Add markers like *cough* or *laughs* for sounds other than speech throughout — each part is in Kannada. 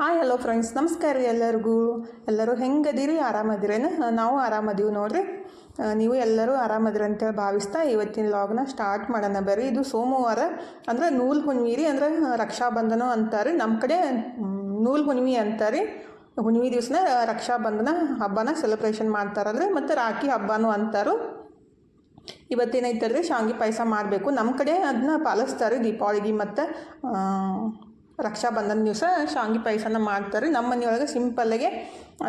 ಹಾಯ್ ಹಲೋ ಫ್ರೆಂಡ್ಸ್ ನಮಸ್ಕಾರ ರೀ ಎಲ್ಲರಿಗೂ. ಎಲ್ಲರೂ ಹೆಂಗದಿರಿ? ಆರಾಮದಿರೇನ? ನಾವು ಆರಾಮದೀವಿ ನೋಡ್ರಿ. ನೀವು ಎಲ್ಲರೂ ಆರಾಮದಿರಿ ಅಂತೇಳಿ ಭಾವಿಸ್ತಾ ಇವತ್ತಿನ ಲಾಗ್ನ ಸ್ಟಾರ್ಟ್ ಮಾಡೋಣ ಬರ್ರಿ. ಇದು ಸೋಮವಾರ, ಅಂದ್ರೆ ನೂಲ್ ಹುಣ್ಮಿ ರೀ, ಅಂದ್ರೆ ರಕ್ಷಾಬಂಧನ ಅಂತಾರೆ. ನಮ್ಮ ಕಡೆ ನೂಲು ಹುಣ್ಣಿಮೆ ಅಂತಾರೆ. ಹುಣ್ಣಿಮೆ ದಿವಸನ ರಕ್ಷಾಬಂಧನ ಹಬ್ಬನ ಸೆಲೆಬ್ರೇಷನ್ ಮಾಡ್ತಾರಲ್ರಿ, ಮತ್ತು ರಾಖಿ ಹಬ್ಬನೂ ಅಂತಾರು. ಇವತ್ತೇನೈತಲ್ರಿ? ಶಾವಿಗೆ ಪಾಯಸ ಮಾಡಬೇಕು. ನಮ್ಮ ಕಡೆ ಅದನ್ನ ಪಾಲಿಸ್ತಾರೆ ದೀಪಾವಳಿಗೆ ಮತ್ತು ರಕ್ಷಾಬಂಧನ ದಿವಸ ಶಾಂಗಿ ಪಾಯಸನ ಮಾಡ್ತಾರೆ. ನಮ್ಮ ಮನೆಯೊಳಗೆ ಸಿಂಪಲ್ಲಾಗೆ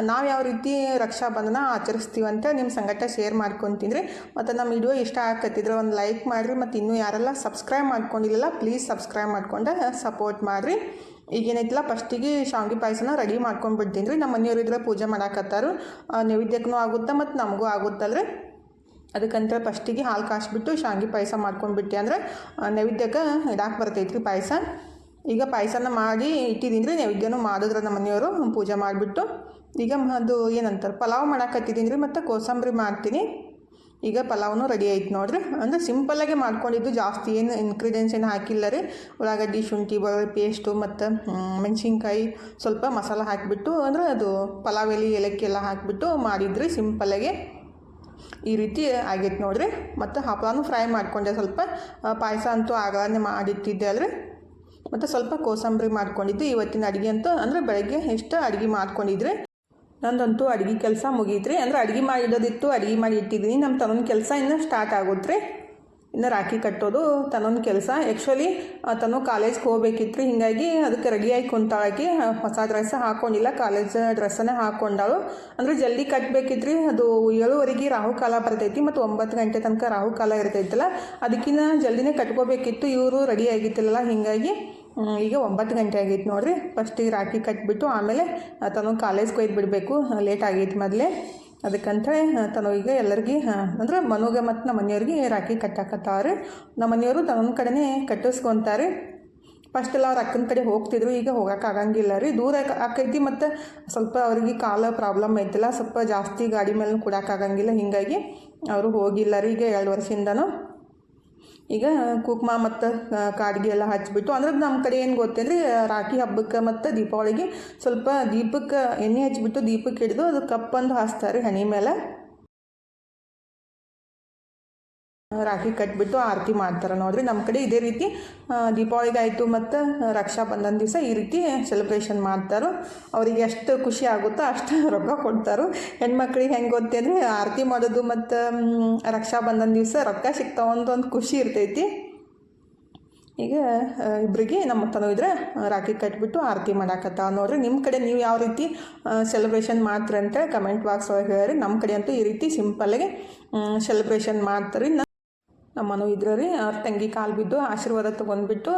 ನಾವು ಯಾವ ರೀತಿ ರಕ್ಷಾಬಂಧನ ಆಚರಿಸ್ತೀವಿ ಅಂತ ನಿಮ್ಮ ಸಂಗಟ ಶೇರ್ ಮಾಡ್ಕೊತೀನಿ ರೀ ಮತ್ತು ನಮ್ಮ ವಿಡಿಯೋ ಇಷ್ಟ ಆಗತ್ತಿದ್ರೆ ಒಂದು ಲೈಕ್ ಮಾಡಿರಿ. ಮತ್ತು ಇನ್ನೂ ಯಾರೆಲ್ಲ ಸಬ್ಸ್ಕ್ರೈಬ್ ಮಾಡ್ಕೊಂಡಿಲ್ಲ ಪ್ಲೀಸ್ ಸಬ್ಸ್ಕ್ರೈಬ್ ಮಾಡ್ಕೊಂಡು ಸಪೋರ್ಟ್ ಮಾಡಿರಿ. ಈಗೇನೈತಿಲ್ಲ ಫಸ್ಟಿಗೆ ಶಾವಿಗೆ ಪಾಯಸನ ರೆಡಿ ಮಾಡ್ಕೊಂಡ್ಬಿಡ್ತೀನಿ. ರೀ ನಮ್ಮ ಮನೆಯವ್ರು ಇದ್ರೆ ಪೂಜೆ ಮಾಡಾಕತ್ತಾರು. ನೈವೇದ್ಯಕ್ಕೂ ಆಗುತ್ತೆ ಮತ್ತು ನಮಗೂ ಆಗುತ್ತಲ್ರಿ. ಅದಕ್ಕಂತ ಫಸ್ಟಿಗೆ ಹಾಲು ಕಾಯಿಸ್ಬಿಟ್ಟು ಶಾವಿಗೆ ಪಾಯಸ ಮಾಡ್ಕೊಂಡ್ಬಿಟ್ಟೆ ಅಂದರೆ ನೈವೇದ್ಯಕ್ಕೆ ಇಡಾಕೆ ಬರ್ತೈತೆ ರೀ ಪಾಯಸ. ಈಗ ಪಾಯಸನ ಮಾಡಿ ಇಟ್ಟಿದ್ದೀನಿ ರೀ ನೈವೇದ್ಯನೂ ಮಾಡಿದ್ರೆ ನಮ್ಮ ಮನೆಯವರು ಪೂಜೆ ಮಾಡಿಬಿಟ್ಟು. ಈಗ ಅದು ಏನಂತಾರೆ, ಪಲಾವ್ ಮಾಡಾಕತ್ತಿದ್ದೀನಿ ರೀ ಮತ್ತು ಕೋಸಂಬರಿ ಮಾಡ್ತೀನಿ. ಈಗ ಪಲಾವ್ನು ರೆಡಿ ಆಯ್ತು ನೋಡಿರಿ. ಅಂದರೆ ಸಿಂಪಲ್ಲಾಗೆ ಮಾಡ್ಕೊಂಡಿದ್ದು, ಜಾಸ್ತಿ ಏನು ಇನ್ಗ್ರೀಡಿಯೆಂಟ್ಸ್ ಏನು ಹಾಕಿಲ್ಲ ರೀ. ಉಳ್ಳಾಗಡ್ಡಿ, ಶುಂಠಿ ಬೆಳ್ಳುಳ್ಳಿ ಪೇಸ್ಟು ಮತ್ತು ಮೆಣಸಿನ್ಕಾಯಿ ಸ್ವಲ್ಪ ಮಸಾಲ ಹಾಕಿಬಿಟ್ಟು, ಅಂದರೆ ಅದು ಪಲಾವ್ ಎಲೆ, ಏಲಕ್ಕಿ ಎಲ್ಲ ಹಾಕಿಬಿಟ್ಟು ಮಾಡಿದ್ರಿ ಸಿಂಪಲ್ಲಾಗೆ ಈ ರೀತಿ ಆಗೈತೆ ನೋಡಿರಿ. ಮತ್ತು ಹಪ್ಪಳನೂ ಫ್ರೈ ಮಾಡ್ಕೊಂಡೆ ಸ್ವಲ್ಪ. ಪಾಯಸ ಅಂತೂ ಆಗಲೇ ಮಾಡಿಟ್ಟಿದ್ದೆ ಅಲ್ರಿ. ಮತ್ತು ಸ್ವಲ್ಪ ಕೋಸಂಬರಿ ಮಾಡ್ಕೊಂಡಿದ್ದೆ ಇವತ್ತಿನ ಅಡುಗೆ ಅಂತೂ, ಅಂದರೆ ಬೆಳಗ್ಗೆ ಎಷ್ಟು ಅಡುಗೆ ಮಾಡ್ಕೊಂಡಿದ್ರೆ, ನಂದಂತೂ ಅಡುಗೆ ಕೆಲಸ ಮುಗೀತ್ರಿ. ಅಂದ್ರೆ ಅಡುಗೆ ಮಾಡಿಡೋದಿತ್ತು, ಅಡುಗೆ ಮಾಡಿ ಇಟ್ಟಿದ್ದೀನಿ. ನಮ್ಮ ತಮ್ಮನ ಕೆಲಸ ಇನ್ನೂ ಸ್ಟಾರ್ಟ್ ಆಗುತ್ತೆ ಇನ್ನು ರಾಖಿ ಕಟ್ಟೋದು ತನ್ನೊಂದು ಕೆಲಸ. ಆ್ಯಕ್ಚುಲಿ ತನು ಕಾಲೇಜ್ಗೆ ಹೋಗ್ಬೇಕಿತ್ತು ಹೀಗಾಗಿ ಅದಕ್ಕೆ ರೆಡಿಯಾಗಿ ಕುಂತಾಳಾಗಿ ಹೊಸ ಡ್ರೆಸ್ ಹಾಕ್ಕೊಂಡಿಲ್ಲ ಕಾಲೇಜ್ ಡ್ರೆಸ್ಸನ್ನೇ ಹಾಕ್ಕೊಂಡಾಳು ಅಂದರೆ ಜಲ್ದಿ ಕಟ್ಟಬೇಕಿತ್ತು ರೀ ಅದು ಏಳುವರೆಗೆ ರಾಹುಕಾಲ ಬರ್ತೈತಿ ಮತ್ತು ಒಂಬತ್ತು ಗಂಟೆ ತನಕ ರಾಹುಕಾಲ ಇರ್ತೈತಲ್ಲ ಅದಕ್ಕಿಂತ ಜಲ್ದಿನೇ ಕಟ್ಕೋಬೇಕಿತ್ತು. ಇವರು ರೆಡಿ ಆಗಿತ್ತಿಲ್ಲ ಹೀಗಾಗಿ ಈಗ ಒಂಬತ್ತು ಗಂಟೆ ಆಗೈತೆ ನೋಡಿರಿ. ಫಸ್ಟಿಗೆ ರಾಖಿ ಕಟ್ಬಿಟ್ಟು ಆಮೇಲೆ ತನು ಕಾಲೇಜ್ಗೆ ಒಯ್ದು ಬಿಡಬೇಕು. ಲೇಟ್ ಆಗೈತೆ ಮೊದಲೇ. ಅದಕ್ಕಂತೇಳಿ ತನು ಈಗ ಎಲ್ಲರಿಗೆ ಅಂದ್ರೆ ಮನುಗೆ ಮತ್ತು ನಮ್ಮ ಮನೆಯವ್ರಿಗೆ ರಾಖಿ ಕಟ್ಟಾಕತ್ತಾವ್ರಿ ನಮ್ಮ ಮನೆಯವರು ತನ್ನ ಕಡೆನೇ ಕಟ್ಟಿಸ್ಕೊತಾರೆ. ಫಸ್ಟ್ ಎಲ್ಲ ಅವ್ರ ಅಕ್ಕನ ಕಡೆ ಹೋಗ್ತಿದ್ರು, ಈಗ ಹೋಗಕ್ಕೆ ಆಗಂಗಿಲ್ಲ ರೀ. ದೂರ ಆಕ- ಆಕೈತಿ ಮತ್ತು ಸ್ವಲ್ಪ ಅವ್ರಿಗೆ ಕಾಲ ಪ್ರಾಬ್ಲಮ್ ಐತಿಲ್ಲ, ಸ್ವಲ್ಪ ಜಾಸ್ತಿ ಗಾಡಿ ಮೇಲೆ ಕೊಡೋಕ್ಕಾಗಂಗಿಲ್ಲ ಹೀಗಾಗಿ ಅವರು ಹೋಗಿಲ್ಲ ರೀ ಈಗ ಎರಡು ವರ್ಷದಿಂದನೂ ಈಗ ಕುಕ್ಮಾ ಮತ್ತು ಕಾಡಿಗೆ ಎಲ್ಲ ಹಚ್ಬಿಟ್ಟು, ಅಂದ್ರೆ ನಮ್ಮ ಕಡೆ ಏನು ಗೊತ್ತೇನ್ರಿ ರಾಖಿ ಹಬ್ಬಕ್ಕೆ ಮತ್ತು ದೀಪಾವಳಿಗೆ ಸ್ವಲ್ಪ ದೀಪಕ್ಕೆ ಎಣ್ಣೆ ಹಚ್ಬಿಟ್ಟು ದೀಪಕ್ಕೆ ಹಿಡಿದು ಅದು ಕಪ್ಪಂದು ಹಾಸ್ತಾರೆ ಹಣೆ ಮೇಲೆ ರಾಖಿ ಕಟ್ಬಿಟ್ಟು ಆರತಿ ಮಾಡ್ತಾರೆ ನೋಡ್ರಿ. ನಮ್ಮ ಕಡೆ ಇದೇ ರೀತಿ ದೀಪಾವಳಿಗಾಯಿತು ಮತ್ತು ಆಯಿತು ಮತ್ತು ರಕ್ಷಾಬಂಧನ ದಿವಸ ಈ ರೀತಿ ಸೆಲೆಬ್ರೇಷನ್ ಮಾಡ್ತಾರೆ. ಅವ್ರಿಗೆ ಎಷ್ಟು ಖುಷಿ ಆಗುತ್ತೋ ಅಷ್ಟು *laughs* ರೊಕ್ಕ ಕೊಡ್ತಾರೆ. ಹೆಣ್ಮಕ್ಳಿಗೆ ಹೆಂಗೆ ಗೊತ್ತೇಂದ್ರೆ ಆರತಿ ಮಾಡೋದು ಮತ್ತು ರಕ್ಷಾಬಂಧನ ದಿವಸ ರೊಕ್ಕ ಸಿಗ್ತಾವ ಒಂದು ಖುಷಿ ಇರ್ತೈತಿ. ಈಗ ಇಬ್ಬರಿಗೆ ನಮ್ಮ ತನೂ ಇದ್ರೆ ರಾಖಿ ಕಟ್ಬಿಟ್ಟು ಆರತಿ ಮಾಡಾಕತ್ತಾವ ನೋಡ್ರಿ. ನಿಮ್ಮ ಕಡೆ ನೀವು ಯಾವ ರೀತಿ ಸೆಲೆಬ್ರೇಷನ್ ಮಾಡ್ತೀರಿ ಅಂತ ಕಮೆಂಟ್ ಬಾಕ್ಸ್ ಒಳಗೆ ಹೇಳ್ರಿ. ನಮ್ಮ ಕಡೆ ಅಂತೂ ಈ ರೀತಿ ಸಿಂಪಲ್ಲಾಗಿ ಸೆಲೆಬ್ರೇಷನ್ ಮಾಡ್ತಾರೆ ನಮ್ಮನು ಇದ್ರು ರೀ, ಅವ್ರ ತಂಗಿ ಕಾಲು ಬಿದ್ದು ಆಶೀರ್ವಾದ ತೊಗೊಂಡ್ಬಿಟ್ಟು,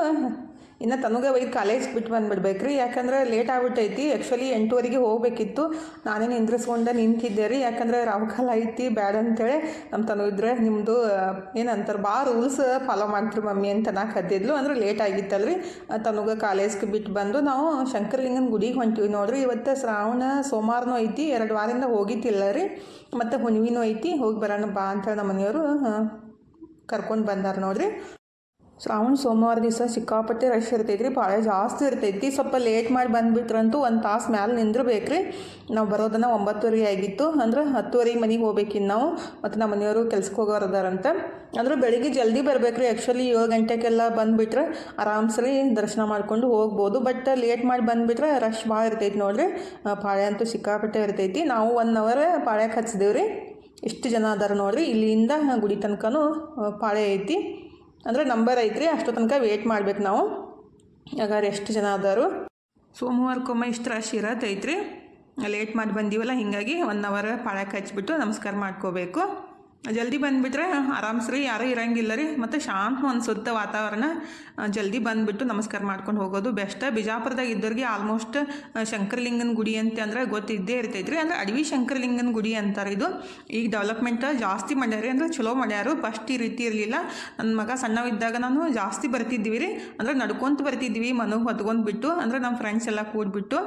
ಇನ್ನು ತನಗೆ ಒಯ್ದು ಕಾಲೇಜ್ ಬಿಟ್ಟು ಬಂದುಬಿಡ್ಬೇಕು ರೀ ಯಾಕಂದ್ರೆ ಲೇಟ್ ಆಗ್ಬಿಟ್ಟೈತಿ ಆ್ಯಕ್ಚುಲಿ ಎಂಟುವರೆಗೆ ಹೋಗಬೇಕಿತ್ತು. ನಾನೇ ನಿಂದ್ರಿಸ್ಕೊಂಡೆ ನಿಂತಿದ್ದೆ ರೀ. ಯಾಕಂದ್ರೆ ರಾಹುಕಾಲ ಐತಿ, ಬ್ಯಾಡ ಅಂತೇಳಿ ನಮ್ಮ ತನು ಇದ್ರೆ ನಿಮ್ಮದು ಏನಂತಾರೆ ಭಾಳ ರೂಲ್ಸ್ ಫಾಲೋ ಮಾಡ್ತೀರಿ ಮಮ್ಮಿ ಅಂತ ನಾ ಕದ್ದಿದ್ಲು. ಅಂದ್ರೆ ಲೇಟ್ ಆಗಿತ್ತಲ್ರಿ. ತನಗೆ ಕಾಲೇಜ್ಗೆ ಬಿಟ್ಟು ಬಂದು ನಾವು ಶಂಕರಲಿಂಗನ ಗುಡಿಗೆ ಹೊಂಟೀವಿ ನೋಡ್ರಿ. ಇವತ್ತು ಶ್ರಾವಣ ಸೋಮವಾರನೂ ಐತಿ, ಎರಡು ವಾರದಿಂದ ಹೋಗಿತ್ತಿಲ್ಲ ರೀ. ಮತ್ತು ಹುಣ್ವಿನೂ ಐತಿ, ಹೋಗಿ ಬರೋಣ ಬಾ ಅಂತೇಳಿ ನಮ್ಮ ಮನೆಯವರು ಕರ್ಕೊಂಡು ಬಂದಾರ ನೋಡ್ರಿ. ಶ್ರಾವಣ ಸೋಮವಾರ ದಿವಸ ಸಿಕ್ಕಾಪಟ್ಟೆ ರಶ್ ಇರ್ತೈತ್ರಿ ರೀ ಭಾಳ ಜಾಸ್ತಿ ಇರ್ತೈತಿ ಸ್ವಲ್ಪ ಲೇಟ್ ಮಾಡಿ ಬಂದುಬಿಟ್ರಂತೂ ಒಂದು ತಾಸು ಮ್ಯಾಲೆ ನಿಂದಿರ್ಬೇಕು ರೀ ನಾವು ಬರೋದನ್ನು ಒಂಬತ್ತುವರೆಗೆ ಆಗಿತ್ತು, ಅಂದ್ರೆ ಹತ್ತುವರೆಗೆ ಮನೆಗೆ ಹೋಗ್ಬೇಕಿನ್ನು ನಾವು, ಮತ್ತು ನಮ್ಮ ಮನೆಯವರು ಕೆಲ್ಸಕ್ಕೆ ಹೋಗೋರದಾರಂತ. ಅಂದ್ರೆ ಬೆಳಿಗ್ಗೆ ಜಲ್ದಿ ಬರ್ಬೇಕು ರೀ ಆ್ಯಕ್ಚುಲಿ ಏಳು ಗಂಟೆಗೆಲ್ಲ ಬಂದುಬಿಟ್ರೆ ಆರಾಮ್ಸರಿ ದರ್ಶನ ಮಾಡ್ಕೊಂಡು ಹೋಗ್ಬೋದು. ಬಟ್ ಲೇಟ್ ಮಾಡಿ ಬಂದುಬಿಟ್ರೆ ರಶ್ ಭಾಳ ಇರ್ತೈತಿ ನೋಡ್ರಿ. ಪಾಳೆ ಅಂತೂ ಸಿಕ್ಕಾಪಟ್ಟೆ ಇರ್ತೈತಿ. ನಾವು ಒನ್ ಅವರ್ ಪಾಳ್ಯಕ್ಕೆ ಹಚ್ಚಿದೇವ್ರಿ ಎಷ್ಟು ಜನ ಅದಾರ ನೋಡ್ರಿ. ಇಲ್ಲಿಂದ ಗುಡಿ ತನಕನೂ ಪಾಳೆ ಐತಿ. ಅಂದರೆ ನಂಬರ್ ಐತ್ರಿ, ಅಷ್ಟು ತನಕ ವೇಟ್ ಮಾಡ್ಬೇಕು ನಾವು. ಹಾಗಾದ್ರೆ ಎಷ್ಟು ಜನ ಅದಾರು? ಸೋಮವಾರಕ್ಕೊಮ್ಮೆ ಇಷ್ಟು ರಶ್ ಇರತ್ತೈತ್ರಿ ಲೇಟ್ ಮಾಡಿ ಬಂದೀವಲ್ಲ, ಹೀಗಾಗಿ ಒನ್ ಅವರ್ ಪಾಳೆ ಹಚ್ಬಿಟ್ಟು ನಮಸ್ಕಾರ ಮಾಡ್ಕೋಬೇಕು. ಜಲ್ದಿ ಬಂದುಬಿಟ್ರೆ ಆರಾಮ್ಸ್ರಿ, ಯಾರೂ ಇರಂಗಿಲ್ಲ ರೀ. ಮತ್ತು ಶಾಂತ ಅನ್ಸುತ್ತೆ ವಾತಾವರಣ ಜಲ್ದಿ ಬಂದುಬಿಟ್ಟು ನಮಸ್ಕಾರ ಮಾಡ್ಕೊಂಡು ಹೋಗೋದು ಬೆಸ್ಟ್. ಬಿಜಾಪುರದಾಗ ಇದ್ದವ್ರಿಗೆ ಆಲ್ಮೋಸ್ಟ್ ಶಂಕರಲಿಂಗನ ಗುಡಿ ಅಂತ ಅಂದ್ರೆ ಗೊತ್ತಿದ್ದೇ ಇರ್ತೈತ್ರಿ. ಅಂದ್ರೆ ಅಡವಿ ಶಂಕರಲಿಂಗನ ಗುಡಿ ಅಂತಾರೆ ಇದು. ಈಗ ಡೆವಲಪ್ಮೆಂಟ್ ಜಾಸ್ತಿ ಮಾಡ್ಯಾರಿ. ಅಂದ್ರೆ ಚಲೋ ಮಾಡ್ಯಾರು. ಫಸ್ಟ್ ಈ ರೀತಿ ಇರಲಿಲ್ಲ. ನನ್ನ ಮಗ ಸಣ್ಣವಿದ್ದಾಗ ನಾನು ಜಾಸ್ತಿ ಬರ್ತಿದ್ದೀವಿ ರೀ. ಅಂದ್ರೆ ನಡ್ಕೊಂತ ಬರ್ತಿದ್ವಿ ಮನಗೆ ಹೊತ್ಕೊಂಡು ಬಿಟ್ಟು ಅಂದ್ರೆ ನಮ್ಮ ಫ್ರೆಂಡ್ಸ್ ಎಲ್ಲ ಕೂಡ್ಬಿಟ್ಟು.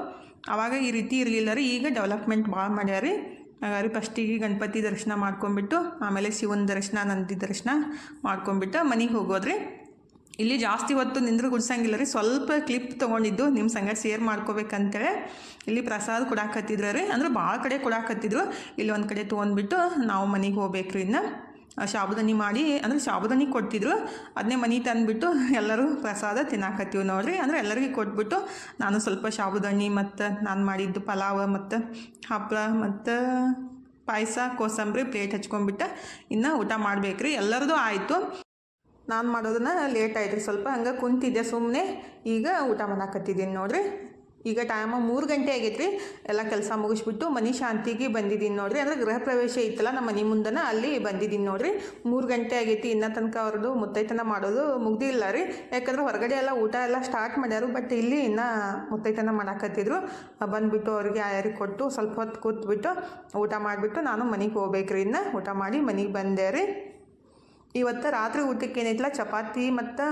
ಆವಾಗ ಈ ರೀತಿ ಇರಲಿಲ್ಲ ರೀ. ಈಗ ಡೆವಲಪ್ಮೆಂಟ್ ಭಾಳ ಮಾಡ್ಯಾರಿ. ಹಾಗಾದ್ರೆ ಫಸ್ಟಿಗೆ ಗಣಪತಿ ದರ್ಶನ ಮಾಡ್ಕೊಂಬಿಟ್ಟು ಆಮೇಲೆ ಶಿವನ ದರ್ಶನ, ನಂದಿ ದರ್ಶನ ಮಾಡ್ಕೊಂಬಿಟ್ಟು ಮನೆಗೆ ಹೋಗೋದ್ರಿ. ಇಲ್ಲಿ ಜಾಸ್ತಿ ಹೊತ್ತು ನಿಂದ್ರೆ ಗುಡ್ಸಂಗಿಲ್ಲ ರೀ. ಸ್ವಲ್ಪ ಕ್ಲಿಪ್ ತೊಗೊಂಡಿದ್ದು ನಿಮ್ಮ ಸಂಗ ಶೇರ್ ಮಾಡ್ಕೋಬೇಕಂತೇಳಿ. ಇಲ್ಲಿ ಪ್ರಸಾದ ಕೊಡಾಕತ್ತಿದ್ರು ರೀ. ಅಂದ್ರೆ ಭಾಳ ಕಡೆ ಕೊಡಾಕತ್ತಿದ್ರು. ಇಲ್ಲಿ ಒಂದು ಕಡೆ ತೊಗೊಂಡ್ಬಿಟ್ಟು ನಾವು ಮನೆಗೆ ಹೋಗ್ಬೇಕ್ರಿ ಇನ್ನು. ಶಾಬುದಾನಿ ಮಾಡಿ, ಅಂದ್ರೆ ಸಾಬುದಾನಿ ಕೊಡ್ತಿದ್ರು ಅದನ್ನೇ ಮನೆ ತಂದುಬಿಟ್ಟು ಎಲ್ಲರೂ ಪ್ರಸಾದ ತಿನ್ನಾಕತ್ತೀವಿ ನೋಡ್ರಿ. ಅಂದ್ರೆ ಎಲ್ಲರಿಗೂ ಕೊಟ್ಬಿಟ್ಟು ನಾನು ಸ್ವಲ್ಪ ಸಾಬುದಾನಿ ಮತ್ತು ನಾನು ಮಾಡಿದ್ದು ಪಲಾವ್ ಮತ್ತು ಹಪ್ಪಳ ಮತ್ತು ಪಾಯಸ, ಕೋಸಂಬರಿ ಪ್ಲೇಟ್ ಹಚ್ಕೊಂಡ್ಬಿಟ್ಟು ಇನ್ನು ಊಟ ಮಾಡಬೇಕ್ರಿ. ಎಲ್ಲರದು ಆಯಿತು. ನಾನು ಮಾಡೋದನ್ನ ಲೇಟ್ ಆಯ್ತು ಸ್ವಲ್ಪ ಹಂಗೆ ಕುಂತಿದ್ದೆ ಸುಮ್ಮನೆ ಈಗ ಊಟ ಮಾಡಾಕತ್ತಿದ್ದೀನಿ ನೋಡ್ರಿ. ಈಗ ಟೈಮ ಮೂರು ಗಂಟೆ ಆಗೈತ್ರಿ. ಎಲ್ಲ ಕೆಲಸ ಮುಗಿಸ್ಬಿಟ್ಟು ಮನೆ ಶಾಂತಿಗೆ ಬಂದಿದ್ದೀನಿ ನೋಡ್ರಿ. ಅಂದರೆ ಗೃಹ ಪ್ರವೇಶ ಇತ್ತಲ್ಲ ನಮ್ಮ ಮನೆ ಮುಂದನ ಅಲ್ಲಿ ಬಂದಿದ್ದೀನಿ ನೋಡ್ರಿ. ಮೂರು ಗಂಟೆ ಆಗೈತಿ, ಇನ್ನೂ ತನಕ ಅವ್ರದ್ದು ಮುತ್ತೈತನ ಮಾಡೋದು ಮುಗ್ದಿಲ್ಲ ರೀ. ಯಾಕಂದ್ರೆ ಹೊರಗಡೆ ಎಲ್ಲ ಊಟ ಎಲ್ಲ ಸ್ಟಾರ್ಟ್ ಮಾಡ್ಯಾರು ಬಟ್ ಇಲ್ಲಿ ಇನ್ನೂ ಮುತ್ತೈತನ ಮಾಡಾಕತ್ತಿದ್ರು. ಬಂದುಬಿಟ್ಟು ಅವ್ರಿಗೆ ಯಾರಿಗೆ ಕೊಟ್ಟು ಸ್ವಲ್ಪ ಹೊತ್ತು ಕೂತ್ಬಿಟ್ಟು ಊಟ ಮಾಡಿಬಿಟ್ಟು ನಾನು ಮನೆಗೆ ಹೋಗ್ಬೇಕ್ರಿ ಇನ್ನ. ಊಟ ಮಾಡಿ ಮನೆಗೆ ಬಂದೆ ರೀ. ಇವತ್ತು ರಾತ್ರಿ ಊಟಕ್ಕೆ ಏನೈತಿಲ್ಲ ಚಪಾತಿ ಮತ್ತು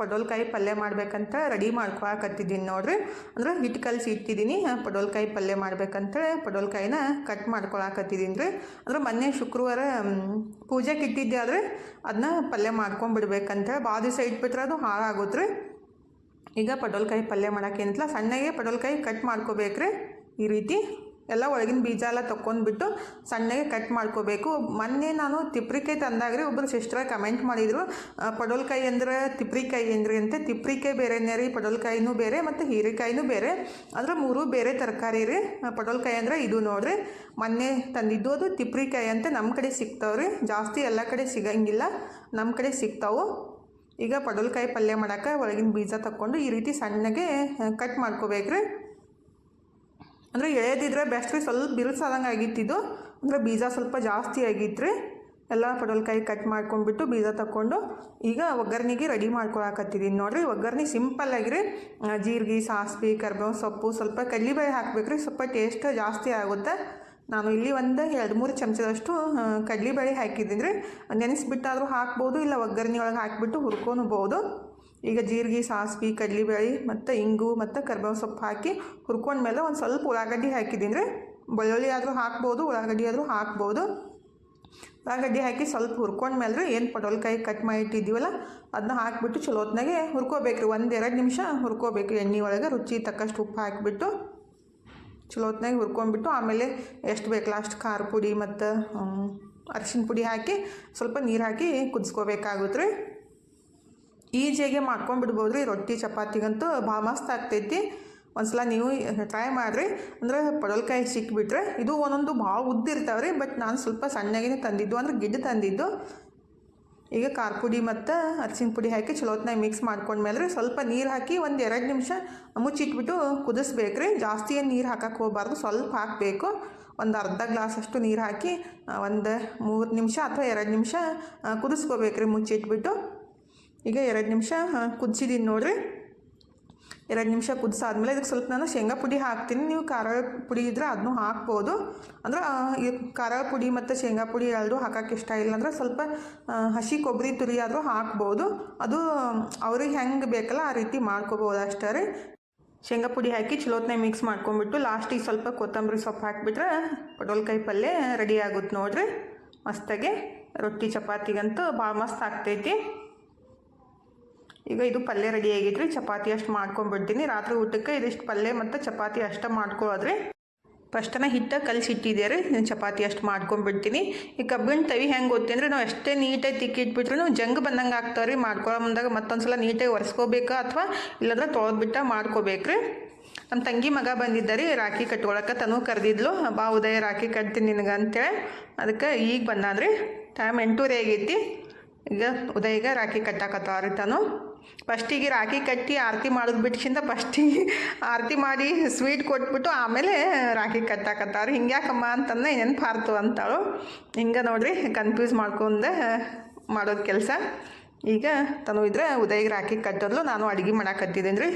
ಪಡೋಲ್ಕಾಯಿ ಪಲ್ಯ ಮಾಡ್ಬೇಕಂತ ರೆಡಿ ಮಾಡ್ಕೊಳಕತ್ತಿದ್ದೀನಿ ನೋಡ್ರಿ. ಅಂದ್ರೆ ಹಿಟ್ಟು ಕಲಸಿ ಇಟ್ಟಿದ್ದೀನಿ ಪಡೋಲ್ಕಾಯಿ ಪಲ್ಯ ಮಾಡ್ಬೇಕಂತೇಳಿ ಪಡೋಲ್ಕಾಯಿನ ಕಟ್ ಮಾಡ್ಕೊಳಕತ್ತಿದ್ದೀನಿ ರೀ. ಅಂದ್ರೆ ಮೊನ್ನೆ ಶುಕ್ರವಾರ ಪೂಜೆಗೆ ಇಟ್ಟಿದ್ದೆ ಆದರೆ ಅದನ್ನ ಪಲ್ಯ ಮಾಡ್ಕೊಂಬಿಡ್ಬೇಕಂತ ಭಾಳ ದಿವಸ ಇಟ್ಬಿಟ್ರೆ ಅದು ಹಾಳಾಗುತ್ತೆ ರೀ ಈಗ ಪಡೋಲ್ಕಾಯಿ ಪಲ್ಯ ಮಾಡೋಕೆ ಏನಿಲ್ಲ ಸಣ್ಣಗೆ ಪಡೋಲ್ಕಾಯಿ ಕಟ್ ಮಾಡ್ಕೋಬೇಕ್ರಿ ಈ ರೀತಿ. ಎಲ್ಲ ಒಳಗಿನ ಬೀಜ ಎಲ್ಲ ತೊಗೊಂಡ್ಬಿಟ್ಟು ಸಣ್ಣಗೆ ಕಟ್ ಮಾಡ್ಕೋಬೇಕು. ಮೊನ್ನೆ ನಾನು ತಿಪ್ರಿಕಾಯಿ ತಂದಾಗ್ರಿ ಒಬ್ಬರು ಸಿಸ್ಟರ್ ಕಮೆಂಟ್ ಮಾಡಿದರು ಪಡೋಲ್ಕಾಯಿ ಅಂದರೆ ತಿಪ್ರಿಕಾಯಿ ಅಂದ್ರೆ ಅಂತ. ತಿಪ್ರಿಕಾಯಿ ಬೇರೆನೇ ರೀ ಪಡೋಲ್ಕಾಯಿನೂ ಬೇರೆ ಮತ್ತು ಹೀರೆಕಾಯಿನೂ ಬೇರೆ. ಅಂದ್ರೆ ಮೂರು ಬೇರೆ ತರಕಾರಿ ರೀ. ಪಡೋಲ್ಕಾಯಿ ಅಂದ್ರೆ ಇದು ನೋಡ್ರಿ. ಮೊನ್ನೆ ತಂದಿದ್ದು ಅದು ತಿಪ್ರಿಕಾಯಿ ಅಂತ ನಮ್ಮ ಕಡೆ ಸಿಗ್ತಾವ್ರಿ. ಜಾಸ್ತಿ ಎಲ್ಲ ಕಡೆ ಸಿಗಂಗಿಲ್ಲ. ನಮ್ಮ ಕಡೆ ಸಿಗ್ತಾವು. ಈಗ ಪಡೋಲ್ಕಾಯಿ ಪಲ್ಯ ಮಾಡೋಕೆ ಒಳಗಿನ ಬೀಜ ತಕ್ಕೊಂಡು ಈ ರೀತಿ ಸಣ್ಣಗೆ ಕಟ್ ಮಾಡ್ಕೋಬೇಕ್ರಿ. ಅಂದರೆ ಎಳೆದಿದ್ರೆ ಬೆಸ್ಟ್ ರೀ ಸ್ವಲ್ಪ ಬಿರುಸಾದಂಗೆ ಆಗಿತ್ತಿದ್ದು ಅಂದರೆ ಬೀಜ ಸ್ವಲ್ಪ ಜಾಸ್ತಿ ಆಗಿತ್ತು ರೀ ಎಲ್ಲ ಪಡೋಲ್ಕಾಯಿ ಕಟ್ ಮಾಡ್ಕೊಂಡ್ಬಿಟ್ಟು ಬೀಜ ತಗೊಂಡು ಈಗ ಒಗ್ಗರಣೆಗೆ ರೆಡಿ ಮಾಡ್ಕೊಳಕತ್ತಿದ್ದೀನಿ ನೋಡಿರಿ ಒಗ್ಗರಣೆ ಸಿಂಪಲ್ ಆಗಿರಿ. ಜೀರಿಗೆ, ಸಾಸಿವೆ, ಕರ್ಬೇವು, ಸೊಪ್ಪು ಸ್ವಲ್ಪ ಕಡ್ಲಿಬೇಳೆ ಹಾಕ್ಬೇಕ್ರಿ. ಸ್ವಲ್ಪ ಟೇಸ್ಟ್ ಜಾಸ್ತಿ ಆಗುತ್ತೆ. ನಾನು ಇಲ್ಲಿ ಒಂದು ಎರಡು ಮೂರು ಚಮಚದಷ್ಟು ಕಡ್ಲಿಬೇಳೆ ಹಾಕಿದ್ದೀನಿ ರೀ. ನೆನೆಸ್ಬಿಟ್ಟಾದರೂ ಹಾಕ್ಬೋದು ಇಲ್ಲ ಒಗ್ಗರಣೆ ಒಳಗೆ ಹಾಕಿಬಿಟ್ಟು ಹುರ್ಕೊಳ್ಬೋದು ಈಗ ಜೀರಿಗೆ, ಸಾಸಿವೆ ಕಡ್ಲಿಬೇಳೆ ಮತ್ತು ಇಂಗು ಮತ್ತು ಕರ್ಬೇವು ಸೊಪ್ಪು ಹಾಕಿ ಹುರ್ಕೊಂಡ್ಮೇಲೆ ಒಂದು ಸ್ವಲ್ಪ ಉಳ್ಳಾಗಡ್ಡಿ ಹಾಕಿದ್ದೀನಿ ರೀ. ಬೆಳ್ಳುಳ್ಳಿ ಆದರೂ ಹಾಕ್ಬೋದು, ಉಳ್ಳಾಗಡ್ಡಿ ಆದರೂ ಹಾಕ್ಬೋದು. ಉಳ್ಳಾಗಡ್ಡಿ ಹಾಕಿ ಸ್ವಲ್ಪ ಹುರ್ಕೊಂಡ್ಮೇಲೆ ರೀ, ಏನು ಪಡೋಲ್ಕಾಯಿ ಕಟ್ ಮಾಡಿ ಇಟ್ಟಿದ್ದೀವಲ್ಲ ಅದನ್ನ ಹಾಕಿಬಿಟ್ಟು ಚಲೋ ಹೊತ್ನಾಗೆ ಹುರ್ಕೋಬೇಕು ರೀ. ಒಂದು ಎರಡು ನಿಮಿಷ ಹುರ್ಕೋಬೇಕು ಎಣ್ಣೆ ಒಳಗೆ, ರುಚಿ ತಕ್ಕಷ್ಟು ಉಪ್ಪು ಹಾಕಿಬಿಟ್ಟು. ಚಲೋ ಹೊತ್ನಾಗ ಹುರ್ಕೊಂಡ್ಬಿಟ್ಟು ಆಮೇಲೆ ಎಷ್ಟು ಬೇಕು ಲಾಸ್ಟ್ ಖಾರ ಪುಡಿ ಮತ್ತು ಅರಿಶಿನ ಪುಡಿ ಹಾಕಿ ಸ್ವಲ್ಪ ನೀರು ಹಾಕಿ ಕುದಿಸ್ಕೋಬೇಕಾಗುತ್ತೆ ರೀ. ಈಜಿಯಾಗೆ ಮಾಡ್ಕೊಂಡ್ಬಿಡ್ಬೋದು ರೀ ರೊಟ್ಟಿ, ಚಪಾತಿಗಂತೂ ಭಾಳ ಮಸ್ತ್ ಆಗ್ತೈತಿ. ಒಂದ್ಸಲ ನೀವು ಟ್ರೈ ಮಾಡಿರಿ. ಅಂದ್ರೆ ಪಡಲ್ಕಾಯಿ ಸಿಕ್ಕಿಬಿಟ್ರೆ ಇದು ಒಂದೊಂದು ಭಾಳ ಉದ್ದಿರ್ತಾವೆ ರೀ ಬಟ್ ನಾನು ಸ್ವಲ್ಪ ಸಣ್ಣಗೆ ತಂದಿದ್ದು, ಅಂದ್ರೆ ಗಿಡ್ಡ ತಂದಿದ್ದು. ಈಗ ಖಾರ ಪುಡಿ ಮತ್ತು ಅರಿಶಿನ ಪುಡಿ ಹಾಕಿ ಚಲೋತ್ನಾಗ ಮಿಕ್ಸ್ ಮಾಡ್ಕೊಂಡ್ಮೇಲೆ ರೀ, ಸ್ವಲ್ಪ ನೀರು ಹಾಕಿ ಒಂದು ಎರಡು ನಿಮಿಷ ಮುಚ್ಚಿಟ್ಬಿಟ್ಟು ಕುದಿಸ್ಬೇಕು ರೀ ಜಾಸ್ತಿ ಏನು ನೀರು ಹಾಕಕ್ಕೆ ಹೋಗಬಾರ್ದು, ಸ್ವಲ್ಪ ಹಾಕಬೇಕು. ಒಂದು ಅರ್ಧ ಗ್ಲಾಸಷ್ಟು ನೀರು ಹಾಕಿ ಒಂದು ಮೂರು ನಿಮಿಷ ಅಥವಾ ಎರಡು ನಿಮಿಷ ಕುದಿಸ್ಕೋಬೇಕು ರೀ ಮುಚ್ಚಿಟ್ಬಿಟ್ಟು. ಈಗ ಎರಡು ನಿಮಿಷ ಕುದಿಸಿದ್ದೀನಿ ನೋಡ್ರಿ. ಎರಡು ನಿಮಿಷ ಕುದಿಸಾದ್ಮೇಲೆ ಇದಕ್ಕೆ ಸ್ವಲ್ಪ ನಾನು ಶೇಂಗಾ ಪುಡಿ ಹಾಕ್ತೀನಿ. ನೀವು ಖಾರ ಪುಡಿ ಇದ್ದರೆ ಅದನ್ನು ಹಾಕ್ಬೋದು. ಅಂದ್ರೆ ಖಾರ ಪುಡಿ ಮತ್ತು ಶೇಂಗಾ ಪುಡಿ ಎರಡೂ ಹಾಕಕ್ಕೆ ಇಷ್ಟ ಇಲ್ಲ ಅಂದ್ರೆ ಸ್ವಲ್ಪ ಹಸಿ ಕೊಬ್ಬರಿ ತುರಿ ಆದರೂ ಹಾಕ್ಬೋದು. ಅದು, ಅವ್ರಿಗೆ ಹೆಂಗೆ ಬೇಕಲ್ಲ ಆ ರೀತಿ ಮಾಡ್ಕೋಬೋದು ಅಷ್ಟೇ ರೀ. ಶೇಂಗಾ ಪುಡಿ ಹಾಕಿ ಚಲೋತ್ನೇ ಮಿಕ್ಸ್ ಮಾಡ್ಕೊಂಡ್ಬಿಟ್ಟು ಲಾಸ್ಟಿಗೆ ಸ್ವಲ್ಪ ಕೊತ್ತಂಬರಿ ಸೊಪ್ಪು ಹಾಕಿಬಿಟ್ರೆ ಪಡೋಲ್ಕಾಯಿ ಪಲ್ಯ ರೆಡಿ ಆಗುತ್ತೆ ನೋಡ್ರಿ. ಮಸ್ತಾಗೆ. ರೊಟ್ಟಿ ಚಪಾತಿಗಂತೂ ಭಾಳ ಮಸ್ತ್ ಆಗ್ತೈತಿ. ಈಗ ಇದು ಪಲ್ಯ ರೆಡಿ ಆಗೈತ್ರಿ ಚಪಾತಿ ಅಷ್ಟು ಮಾಡ್ಕೊಂಡ್ಬಿಡ್ತೀನಿ. ರಾತ್ರಿ ಊಟಕ್ಕೆ ಇದಿಷ್ಟು ಪಲ್ಯ ಮತ್ತು ಚಪಾತಿ ಅಷ್ಟೇ ಮಾಡ್ಕೊಳ್ಳೋದ್ರಿ ಫಸ್ಟನ ಹಿಟ್ಟ ಕಲಿಸಿ ಇಟ್ಟಿದ್ದೆ ರೀ ಚಪಾತಿ ಅಷ್ಟು ಮಾಡ್ಕೊಂಡ್ಬಿಡ್ತೀನಿ. ಈ ಕಬ್ಬಿನ ತವಿ ಹೆಂಗೆ ಗೊತ್ತಿ ಅಂದರೆ ನಾವು ಎಷ್ಟೇ ನೀಟಾಗಿ ತಿಕ್ಕಿಟ್ಬಿಟ್ರು ಜಂಗ್ ಬಂದಂಗೆ ಆಗ್ತಾವೆ ರೀ ಮಾಡ್ಕೊಳ್ಳೋ ಮುಂದಾಗ ಮತ್ತೊಂದು ಸಲ ನೀಟಾಗಿ ಒರೆಸ್ಕೋಬೇಕಾ ಅಥವಾ ಇಲ್ಲಾಂದ್ರೆ ತೊಳೆದ್ಬಿಟ್ಟ ಮಾಡ್ಕೋಬೇಕ್ರಿ. ನಮ್ಮ ತಂಗಿ ಮಗ ಬಂದಿದ್ದ ರೀ ರಾಖಿ ಕಟ್ಕೊಳಕ್ಕೆ ತನೂ ಕರೆದಿದ್ಲು. ಬಾ ಉದಯ, ರಾಖಿ ಕಟ್ತೀನಿ ನಿನಗೆ ಅಂತೇಳಿ. ಅದಕ್ಕೆ ಈಗ ಬಂದಾನ್ರಿ. ಟೈಮ್ ಎಂಟೂವರೆ ಆಗೈತಿ. ಈಗ ಉದಯಿಗೆ ರಾಖಿ ಕಟ್ಟಾಕತ್ತಾವ್ರಿ ತಾನು. ಫಸ್ಟಿಗೆ ರಾಖಿ ಕಟ್ಟಿ ಆರತಿ ಮಾಡೋದು ಬಿಟ್ಕಿಂತ ಫಸ್ಟಿಗೆ ಆರತಿ ಮಾಡಿ ಸ್ವೀಟ್ ಕೊಟ್ಬಿಟ್ಟು ಆಮೇಲೆ ರಾಖಿ ಕಟ್ಟಾಕತ್ತಾವ್ರಿ ಹಿಂಗ್ಯಾಕಮ್ಮ ಅಂತಂದ್ರೆ ನೆನ್ಪು ಹಾರ್ತು ಅಂತಾಳು. ಹಿಂಗೆ ನೋಡ್ರಿ ಕನ್ಫ್ಯೂಸ್ ಮಾಡ್ಕೊಂಡು ಮಾಡೋದು ಕೆಲಸ. ಈಗ ತನು ಇದ್ರೆ ಉದಯಿಗೆ ರಾಖಿ ಕಟ್ಟೋದ್ಲು, ನಾನು ಅಡುಗೆ ಮಾಡಾಕತ್ತಿದ್ದೀನಿ ರೀ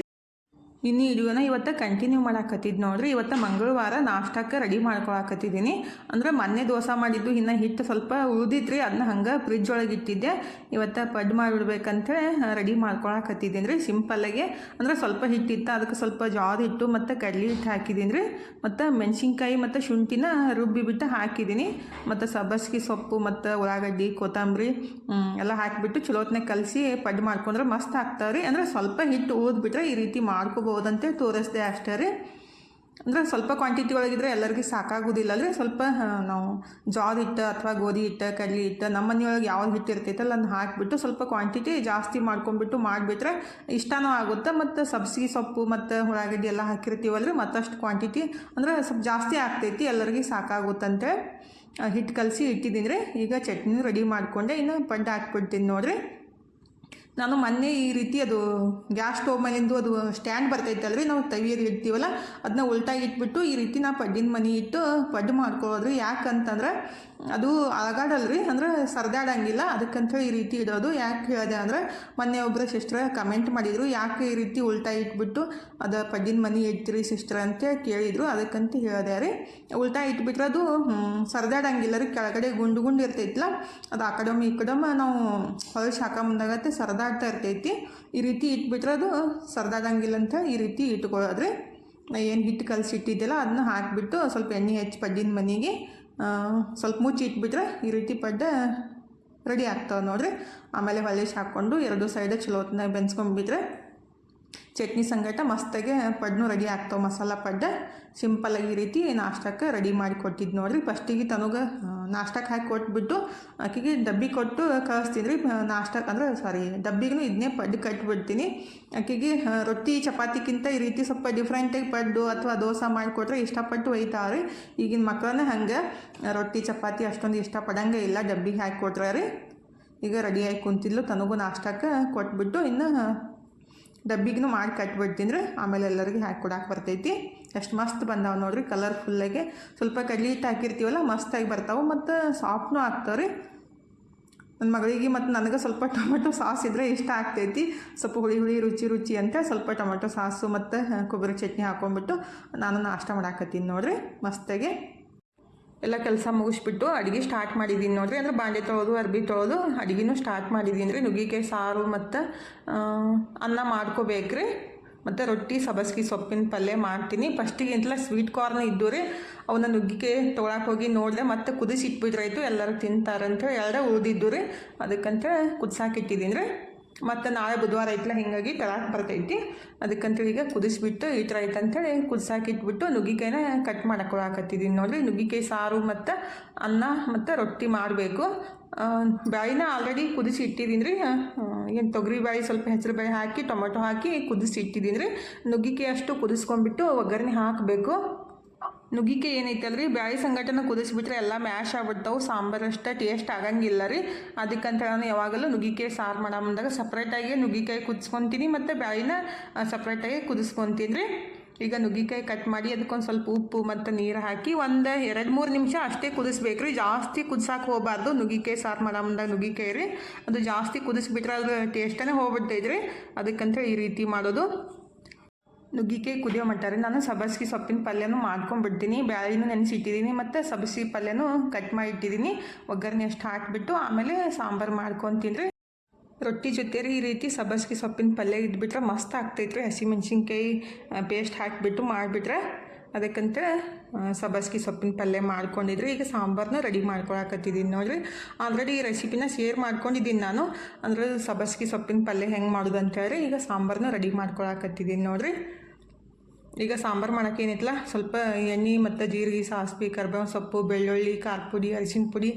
ಇನ್ನು ವಿಡಿಯೋನ ಇವತ್ತು ಕಂಟಿನ್ಯೂ ಮಾಡಾಕತ್ತಿದ್ದು ನೋಡ್ರಿ. ಇವತ್ತು ಮಂಗಳವಾರ ನಾಷ್ಟಕ್ಕೆ ರೆಡಿ ಮಾಡ್ಕೊಳಕತ್ತಿದ್ದೀನಿ ಅಂದ್ರೆ ಮೊನ್ನೆ ದೋಸೆ ಮಾಡಿದ್ದು, ಇನ್ನು ಹಿಟ್ಟು ಸ್ವಲ್ಪ ಉಳಿದಿದ್ರಿ ಅದನ್ನ ಹಂಗೆ ಫ್ರಿಜ್ ಒಳಗೆ ಇಟ್ಟಿದ್ದೆ. ಇವತ್ತು ಪಡ್ ಮಾಡಿಬಿಡ್ಬೇಕಂತೇಳಿ ರೆಡಿ ಮಾಡ್ಕೊಳಕತ್ತಿದ್ದೀನಿ ರೀ ಸಿಂಪಲ್ಲಾಗೆ ಅಂದ್ರೆ ಸ್ವಲ್ಪ ಹಿಟ್ಟಿತ್ತು, ಅದಕ್ಕೆ ಸ್ವಲ್ಪ ಜೋಳ ಹಿಟ್ಟು ಮತ್ತು ಕಡಲೆ ಹಿಟ್ಟು ಹಾಕಿದ್ದೀನಿ ರೀ ಮತ್ತು ಮೆಣಸಿನ್ಕಾಯಿ ಮತ್ತು ಶುಂಠಿನ ರುಬ್ಬಿ ಬಿಟ್ಟು ಹಾಕಿದ್ದೀನಿ ಮತ್ತು ಸಬ್ಬಸ್ಗಿ ಸೊಪ್ಪು, ಮತ್ತು ಉಳ್ಳಾಗಡ್ಡಿ, ಕೊತ್ತಂಬರಿ ಎಲ್ಲ ಹಾಕಿಬಿಟ್ಟು ಚಲೋತ್ನಾಗ ಕಲಸಿ ಪಡ್ ಮಾಡ್ಕೊಂಡ್ರೆ ಮಸ್ತ್ ಹಾಕ್ತಾವೆ ರೀ ಅಂದರೆ ಸ್ವಲ್ಪ ಹಿಟ್ಟು ಊದ್ಬಿಟ್ರೆ ಈ ರೀತಿ ಮಾಡ್ಕೋಬೋದಂತೆ ತೋರಿಸ್ದೆ ಅಷ್ಟೇ ರೀ. ಅಂದರೆ ಸ್ವಲ್ಪ ಕ್ವಾಂಟಿಟಿ ಒಳಗಿದ್ರೆ ಎಲ್ಲರಿಗೂ ಸಾಕಾಗೋದಿಲ್ಲ ಅಲ್ಲರಿ ಸ್ವಲ್ಪ ನಾವು ಜೋಳ ಹಿಟ್ಟು ಅಥವಾ ಗೋಧಿ ಹಿಟ್ಟು, ಕಡ್ಲಿ ಹಿಟ್ಟು ನಮ್ಮ ಮನೆಯೊಳಗೆ ಯಾವ ಹಿಟ್ಟು ಇರ್ತೈತಲ್ಲ ಅದನ್ನ ಹಾಕಿಬಿಟ್ಟು ಸ್ವಲ್ಪ ಕ್ವಾಂಟಿಟಿ ಜಾಸ್ತಿ ಮಾಡ್ಕೊಂಡ್ಬಿಟ್ಟು ಮಾಡಿಬಿಟ್ರೆ ಇಷ್ಟನೂ ಆಗುತ್ತೆ. ಮತ್ತು ಸಬ್ಸಿಗೆ ಸೊಪ್ಪು, ಮತ್ತು ಉಳ್ಳಾಗಡ್ಡಿ ಎಲ್ಲ ಹಾಕಿರ್ತೀವಲ್ಲ ರೀ ಮತ್ತಷ್ಟು ಕ್ವಾಂಟಿಟಿ ಅಂದರೆ ಸ್ವಲ್ಪ ಜಾಸ್ತಿ ಆಗ್ತೈತಿ, ಎಲ್ಲರಿಗೂ ಸಾಕಾಗುತ್ತಂತೆ. ಹಿಟ್ಟು ಕಲಸಿ ಇಟ್ಟಿದ್ದೀನಿ ರೀ. ಈಗ ಚಟ್ನಿ ರೆಡಿ ಮಾಡಿಕೊಂಡೆ. ಇನ್ನು ಪಡ್ಡು ಹಾಕ್ಬಿಡ್ತೀನಿ ನೋಡಿರಿ. ನಾನು ಮೊನ್ನೆ ಈ ರೀತಿ ಅದು ಗ್ಯಾಸ್ ಸ್ಟೋವ್ ಮೇಲಿಂದು ಅದು ಸ್ಟ್ಯಾಂಡ್ ಬರ್ತೈತಲ್ಲ ರೀ ನಾವು ತವಿಯಲ್ಲಿ ಇಡ್ತೀವಲ್ಲ ಅದನ್ನ ಉಲ್ಟಾಗಿ ಇಟ್ಬಿಟ್ಟು ಈ ರೀತಿ ನಾ ಪಡ್ಡಿನ ಮನೆ ಇಟ್ಟು ಪಡ್ಡು ಮಾಡ್ಕೊಳ್ಳೋದ್ರಿ ಯಾಕಂತಂದ್ರೆ ಅದು ಅಳಗಾಡಲ್ಲ ರೀ ಅಂದ್ರೆ ಸರ್ದಾಡಂಗಿಲ್ಲ. ಅದಕ್ಕಂತೇಳಿ ಈ ರೀತಿ ಇಡೋದು. ಯಾಕೆ ಹೇಳಿದೆ ಅಂದ್ರೆ, ಮೊನ್ನೆ ಒಬ್ಬರು ಸಿಸ್ಟ್ರ ಕಮೆಂಟ್ ಮಾಡಿದರು, ಯಾಕೆ ಈ ರೀತಿ ಉಲ್ಟಾ ಇಟ್ಬಿಟ್ಟು ಅದು ಪಡ್ಡಿನ ಮನೆ ಇಡ್ತೀರಿ ಸಿಸ್ಟ್ರ ಅಂತ ಕೇಳಿದರು. ಅದಕ್ಕಂತ ಹೇಳಿದೆ ರೀ. ಉಲ್ಟಾ ಇಟ್ಬಿಟ್ರೆ ಅದು ಸರ್ದಾಡಂಗಿಲ್ಲ ರೀ. ಕೆಳಗಡೆ ಗುಂಡು ಗುಂಡು ಇರ್ತೈತಲ್ಲ ಅದು ಆ ಕಡೆ ಈ ಕಡೆ ನಾವು ಹೊಲಸು ಹಾಕೊಂಬಂದಾಗತ್ತೆ ಸರ್ದಾಡ್ತಾ ಇರ್ತೈತಿ. ಈ ರೀತಿ ಇಟ್ಬಿಟ್ರೆ ಅದು ಸರ್ದಾದಂಗಿಲ್ಲ ಅಂತ ಈ ರೀತಿ ಇಟ್ಕೊಳ್ಳೋದ್ರೆ ಏನು ಹಿಟ್ಟು ಕಲಸಿ ಇಟ್ಟಿದ್ದೆಲ್ಲ ಅದನ್ನ ಹಾಕಿಬಿಟ್ಟು ಸ್ವಲ್ಪ ಎಣ್ಣೆ ಹೆಚ್ಚಿ ಪಡ್ಡಿನ ಮನೆಗೆ ಸ್ವಲ್ಪ ಮುಚ್ಚಿ ಇಟ್ಬಿಟ್ರೆ ಈ ರೀತಿ ಪಡ್ಡ ರೆಡಿ ಆಗ್ತಾವೆ ನೋಡ್ರಿ. ಆಮೇಲೆ ಹೊಲೇಶ್ ಹಾಕ್ಕೊಂಡು ಎರಡು ಸೈಡ ಚಲೋ ಬೆನ್ಸ್ಕೊಂಡ್ಬಿಟ್ರೆ ಚಟ್ನಿ ಸಂಗಟ ಮಸ್ತಾಗೆ ಪಡ್ನು ರೆಡಿ ಆಗ್ತಾವೆ. ಮಸಾಲ ಪಡ್ಡ ಸಿಂಪಲ್ಲಾಗಿ ಈ ರೀತಿ ನಾಷ್ಟಕ್ಕೆ ರೆಡಿ ಮಾಡಿ ಕೊಟ್ಟಿದ್ದು ನೋಡಿರಿ. ಫಸ್ಟಿಗೆ ತನಗೆ ನಾಷ್ಟಕ್ಕೆ ಹಾಕಿ ಕೊಟ್ಬಿಟ್ಟು ಆಕೆಗೆ ಡಬ್ಬಿ ಕೊಟ್ಟು ಕಳಿಸ್ತೀನಿ ನಾಷ್ಟಕ್ಕೆ ಅಂದ್ರೆ ಸಾರಿ ಡಬ್ಬಿಗೂ ಇದನ್ನೇ ಪಡ್ಡು ಕಟ್ಬಿಡ್ತೀನಿ. ಆಕೆಗೆ ರೊಟ್ಟಿ ಚಪಾತಿಗಿಂತ ಈ ರೀತಿ ಸ್ವಲ್ಪ ಡಿಫ್ರೆಂಟಾಗಿ ಪಡ್ಡು ಅಥವಾ ದೋಸೆ ಮಾಡಿಕೊಟ್ರೆ ಇಷ್ಟಪಟ್ಟು ಒಯ್ತಾವ್ರಿ. ಈಗಿನ ಮಕ್ಕಳನ್ನ ಹಂಗೆ ರೊಟ್ಟಿ, ಚಪಾತಿ ಅಷ್ಟೊಂದು ಇಷ್ಟಪಡಂಗೆ ಇಲ್ಲ. ಡಬ್ಬಿಗೆ ಹಾಕಿ ಕೊಟ್ರೆ ರೀ ಈಗ ರೆಡಿಯಾಗಿ ಕುಂತಿದ್ಲು. ತನಗೂ ನಾಷ್ಟಕ್ಕೆ ಕೊಟ್ಬಿಟ್ಟು ಇನ್ನು ಡಬ್ಬಿಗೂ ಮಾಡಿ ಕಟ್ಬಿಡ್ತೀನಿ ರೀ. ಆಮೇಲೆ ಎಲ್ಲರಿಗೂ ಹಾಕಿ ಕೊಡಕ್ಕೆ ಬರ್ತೈತಿ. ಎಷ್ಟು ಮಸ್ತ್ ಬಂದಾವೆ ನೋಡ್ರಿ ಕಲರ್ಫುಲ್ಲಾಗಿ ಸ್ವಲ್ಪ ಕಡ್ಲಿ ಹಿಟ್ಟು ಹಾಕಿರ್ತೀವಲ್ಲ ಮಸ್ತಾಗಿ ಬರ್ತಾವೆ ಮತ್ತು ಸಾಫ್ಟ್ನೂ ಆಗ್ತಾವೆ ರೀ. ನನ್ನ ಮಗಳಿಗೆ ಮತ್ತು ನನಗೆ ಸ್ವಲ್ಪ ಟೊಮೆಟೊ ಸಾಸ್ ಇದ್ದರೆ ಇಷ್ಟ ಆಗ್ತೈತಿ. ಸ್ವಲ್ಪ ಹುಳಿ ಹುಳಿ ರುಚಿ ರುಚಿ ಅಂತ ಸ್ವಲ್ಪ ಟೊಮೆಟೊ ಸಾಸು ಮತ್ತು ಕೊಬ್ಬರಿ ಚಟ್ನಿ ಹಾಕೊಂಡ್ಬಿಟ್ಟು ನಾನು ನಾಷ್ಟ ಮಾಡಾಕತ್ತೀನಿ ನೋಡ್ರಿ. ಮಸ್ತಾಗಿ. ಎಲ್ಲ ಕೆಲಸ ಮುಗಿಸ್ಬಿಟ್ಟು ಅಡುಗೆ ಸ್ಟಾರ್ಟ್ ಮಾಡಿದ್ದೀನಿ ನೋಡಿರಿ. ಅಂದ್ರೆ ಬಾಂಡೆ ತೊಳೆದು, ಅರ್ಬಿ ತೊಳೆದು ಅಡುಗೆನೂ ಸ್ಟಾರ್ಟ್ ಮಾಡಿದ್ದೀನಿ ರೀ ನುಗ್ಗಿಕಾಯಿ, ಸಾರು ಮತ್ತು ಅನ್ನ ಮಾಡ್ಕೋಬೇಕ್ರಿ. ಮತ್ತು ರೊಟ್ಟಿ ಸಬಸ್ಗಿ ಸೊಪ್ಪಿನ ಪಲ್ಯ ಮಾಡ್ತೀನಿ. ಫಸ್ಟಿಗೆ ಇಂತಲ ಸ್ವೀಟ್ ಕಾರ್ನ್ ಇದ್ದು ರೀ, ಅವನ್ನ ನುಗ್ಗಿಕಾಯಿ ತೊಗೊಳಕ್ಕೆ ಹೋಗಿ ನೋಡಿದೆ ಮತ್ತೆ ಕುದಿಸಿ ಇಟ್ಬಿಟ್ರಾಯ್ತು ಎಲ್ಲರೂ ತಿಂತಾರಂತ ಎಲ್ಲರೂ ಉಳಿದಿದ್ದು ರೀ. ಅದಕ್ಕಂತ ಕುದಿಸಾಕಿಟ್ಟಿದ್ದೀನಿ ರೀ. ಮತ್ತು ನಾಳೆ ಬುಧವಾರ ಐತ್ಲ, ಹಿಂಗಾಗಿ ತಲಾಕ್ ಬರ್ತೈತಿ. ಅದಕ್ಕಂತೇಳಿ ಈಗ ಕುದಿಸ್ಬಿಟ್ಟು ಐತೆ ಅಂತೇಳಿ ಕುದಿಸಾಕಿಟ್ಬಿಟ್ಟು ನುಗ್ಗಿಕಾಯಿನ ಕಟ್ ಮಾಡಕ್ಕೆ ನೋಡ್ರಿ. ನುಗ್ಗಿಕಾಯಿ ಸಾರು ಮತ್ತು ಅನ್ನ ಮತ್ತು ರೊಟ್ಟಿ ಮಾಡಬೇಕು. ಬ್ಯಾಳಿನ ಆಲ್ರೆಡಿ ಕುದಿಸಿ ಇಟ್ಟಿದ್ದೀನಿ ರೀ. ಏನು ತೊಗರಿ ಬೇಳೆ ಸ್ವಲ್ಪ ಹೆಸರು ಬೇಳೆ ಹಾಕಿ, ಟೊಮೆಟೊ ಹಾಕಿ ಕುದಿಸಿ ಇಟ್ಟಿದ್ದೀನಿ ರೀ. ನುಗ್ಗಿಕಾಯಿ ಅಷ್ಟು ಕುದಿಸ್ಕೊಂಡ್ಬಿಟ್ಟು ಒಗ್ಗರಣೆ ಹಾಕಬೇಕು. ನುಗ್ಗಿಕಾಯಿ ರೀ ಬ್ಯಾಳಿ ಸಂಗಟನ ಕುದಿಸ್ಬಿಟ್ರೆ ಎಲ್ಲ ಮ್ಯಾಶ್ ಆಗ್ಬಿಡ್ತಾವೆ, ಸಾಂಬಾರು ಅಷ್ಟೇ ಟೇಸ್ಟ್ ಆಗಂಗಿಲ್ಲ ರೀ. ಅದಕ್ಕಂತ ನಾನು ಯಾವಾಗಲೂ ನುಗ್ಗಿಕಾಯಿ ಸಾರು ಮಾಡೋ ಮುಂದಾಗ ಸಪ್ರೇಟಾಗಿ ನುಗ್ಗಿಕಾಯಿ ಕುದಿಸ್ಕೊತೀನಿ ಮತ್ತು ಬ್ಯಾಳಿನ ಸಪ್ರೇಟಾಗಿ ಕುದಿಸ್ಕೊತೀನಿ ರೀ. ಈಗ ನುಗ್ಗಿಕಾಯಿ ಕಟ್ ಮಾಡಿ ಅದಕ್ಕೊಂದು ಸ್ವಲ್ಪ ಉಪ್ಪು ಮತ್ತು ನೀರು ಹಾಕಿ ಒಂದು ಎರಡು ಮೂರು ನಿಮಿಷ ಅಷ್ಟೇ ಕುದಿಸ್ಬೇಕು ರೀ. ಜಾಸ್ತಿ ಕುದಿಸಾಕೆ ಹೋಗಬಾರ್ದು ನುಗ್ಗಿಕಾಯಿ, ಸಾರು ಮಾಡೋ ಮುಂದಾಗ ನುಗ್ಗಿಕಾಯಿ ರೀ. ಅದು ಜಾಸ್ತಿ ಕುದಿಸ್ಬಿಟ್ರೆ ಅದು ಟೇಸ್ಟನೇ ಹೋಗ್ಬಿಡ್ತೈತೆ ರೀ. ಅದಕ್ಕಂತ ಈ ರೀತಿ ಮಾಡೋದು. ನುಗ್ಗಿಕಾಯಿ ಕುದಿಯೋ ಮಟ್ಟಾರೆ ನಾನು ಸಬಸ್ಗಿ ಸೊಪ್ಪಿನ ಪಲ್ಯನೂ ಮಾಡ್ಕೊಂಡ್ಬಿಡ್ತೀನಿ ಬ್ಯಾಳಿನೂ ನೆನೆಸಿಟ್ಟಿದ್ದೀನಿ ಮತ್ತು ಸಬಸ್ಗಿ ಪಲ್ಯನೂ ಕಟ್ ಮಾಡಿ ಇಟ್ಟಿದ್ದೀನಿ ಒಗ್ಗರಣೆ ಅಷ್ಟು ಹಾಕಿಬಿಟ್ಟು ಆಮೇಲೆ ಸಾಂಬಾರು ಮಾಡ್ಕೊತೀನಿ ರೊಟ್ಟಿ ಜೊತೆ ಈ ರೀತಿ ಸಬಸ್ಗಿ ಸೊಪ್ಪಿನ ಪಲ್ಯ ಇದ್ಬಿಟ್ರೆ ಮಸ್ತ್ ಆಗ್ತೈತೆ ರೀ ಹಸಿಮೆಣ್ಸಿನ್ಕಾಯಿ ಪೇಸ್ಟ್ ಹಾಕಿಬಿಟ್ಟು ಮಾಡಿಬಿಟ್ರೆ ಅದಕ್ಕಂತ ಆ, ಸಬ್ಬಸ್ಗಿ ಸೊಪ್ಪಿನ ಪಲ್ಯ ಮಾಡ್ಕೊಂಡಿದ್ರು ಈಗ ಸಾಂಬಾರನ್ನ ರೆಡಿ ಮಾಡ್ಕೊಳಕತ್ತಿದ್ದೀನಿ ನೋಡಿರಿ. ಆಲ್ರೆಡಿ ಈ ರೆಸಿಪಿನ ಶೇರ್ ಮಾಡ್ಕೊಂಡಿದ್ದೀನಿ ನಾನು. ಅಂದ್ರೆ ಸಬ್ಬಸ್ಗಿ ಸೊಪ್ಪಿನ ಪಲ್ಯ ಹೆಂಗೆ ಮಾಡೋದು ಅಂತ ಹೇಳಿ ಈಗ ಸಾಂಬಾರನ್ನ ರೆಡಿ ಮಾಡ್ಕೊಳಕತ್ತಿದ್ದೀನಿ ನೋಡ್ರಿ. ಈಗ ಸಾಂಬಾರು ಮಾಡೋಕ್ಕೇನಿತ್ತಲ್ಲ ಸ್ವಲ್ಪ ಎಣ್ಣೆ ಮತ್ತು ಜೀರಿಗೆ, ಸಾಸಿವೆ, ಕರ್ಬೇವು ಸೊಪ್ಪು, ಬೆಳ್ಳುಳ್ಳಿ ಖಾರ ಪುಡಿ ಅರಿಶಿನ ಪುಡಿ,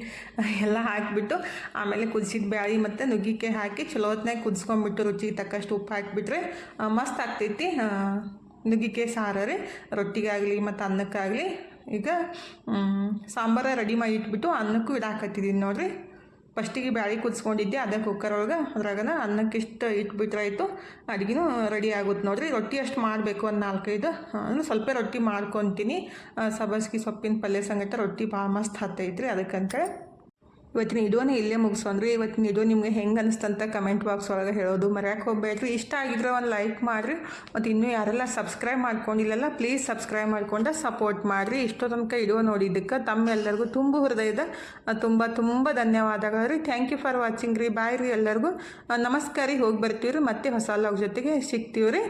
ಎಲ್ಲ ಹಾಕಿಬಿಟ್ಟು ಆಮೇಲೆ ಕುದಿಸಿದ ಬ್ಯಾಳಿ ಮತ್ತು ನುಗ್ಗಿಕಾಯಿ ಹಾಕಿ ಚಲೋ ಹೊತ್ನಾಗ ಕುದಿಸ್ಕೊಂಡ್ಬಿಟ್ಟು ರುಚಿಗೆ ತಕ್ಕಷ್ಟು ಉಪ್ಪು ಹಾಕಿಬಿಟ್ರೆ ಮಸ್ತ್ ಆಗ್ತೈತಿ. ನುಗ್ಗಿಕೆ ಸಾರು ರೀ ರೊಟ್ಟಿಗಾಗಲಿ ಮತ್ತು ಅನ್ನಕ್ಕಾಗಲಿ ಈಗ ಸಾಂಬಾರ ರೆಡಿ ಮಾಡಿ ಇಟ್ಬಿಟ್ಟು ಅನ್ನಕ್ಕೂ ಇಡಾಕತ್ತಿದ್ದೀನಿ ನೋಡ್ರಿ. ಫಸ್ಟಿಗೆ ಬ್ಯಾಳಿ ಕುದಿಸ್ಕೊಂಡಿದ್ದೆ, ಅದೇ ಕುಕ್ಕರ್ ಒಳಗೆ, ಅದ್ರಾಗನ ಅನ್ನಕ್ಕೆ ಇಷ್ಟು ಇಟ್ಬಿಟ್ರಾಯ್ತು, ಅಡುಗೆನೂ ರೆಡಿ ಆಗುತ್ತೆ ನೋಡಿರಿ. ರೊಟ್ಟಿ ಅಷ್ಟು ಮಾಡಬೇಕು ಒಂದು ನಾಲ್ಕೈದು ಅಂದ್ರೆ ಸ್ವಲ್ಪ ರೊಟ್ಟಿ ಮಾಡ್ಕೊತೀನಿ. ಸಬ್ಬಸ್ಗಿ ಸೊಪ್ಪಿನ ಪಲ್ಯ ಸಂಗಟ ರೊಟ್ಟಿ ಭಾಳ ಮಸ್ತ್ ಹತ್ತೈತ್ರಿ ಅದಕ್ಕಂತೇಳಿ. ಇವತ್ತಿನ ಇದೋನೇ ಇಲ್ಲೇ ಮುಗಿಸೋನ್ರಿ ಇವತ್ತಿನ ವಿಡಿಯೋ ನಿಮಗೆ ಹೆಂಗೆ ಅನಿಸ್ತಂತ ಕಮೆಂಟ್ ಬಾಕ್ಸ್ ಒಳಗೆ ಹೇಳೋದು ಮರ್ಯಾಕೆ ಹೋಗ್ಬೇಡ್ರಿ. ಇಷ್ಟ ಆಗಿದ್ರೆ ಒಂದು ಲೈಕ್ ಮಾಡಿರಿ. ಮತ್ತು ಇನ್ನೂ ಯಾರೆಲ್ಲ ಸಬ್ಸ್ಕ್ರೈಬ್ ಮಾಡ್ಕೊಂಡಿಲ್ಲಲ್ಲ ಪ್ಲೀಸ್ ಸಬ್ಸ್ಕ್ರೈಬ್ ಮಾಡ್ಕೊಂಡು ಸಪೋರ್ಟ್ ಮಾಡಿರಿ. ಇಷ್ಟೋ ತನಕ ಇಡೋ ನೋಡಿದ್ದಕ್ಕೆ ತಮ್ಮೆಲ್ಲರಿಗೂ ತುಂಬ ಹೃದಯದ ತುಂಬ ತುಂಬ ಧನ್ಯವಾದಗಳು. ರೀ ಥ್ಯಾಂಕ್ ಯು ಫಾರ್ ವಾಚಿಂಗ್ ರೀ. ಬಾಯ್ ರೀ ಎಲ್ಲರಿಗೂ. ನಮಸ್ಕಾರ. ರೀ ಹೋಗಿ ಬರ್ತೀವಿ ರೀ ಮತ್ತೆ ಹೊಸ ಲಾಗ್ ಜೊತೆಗೆ ಸಿಗ್ತೀವಿ ರೀ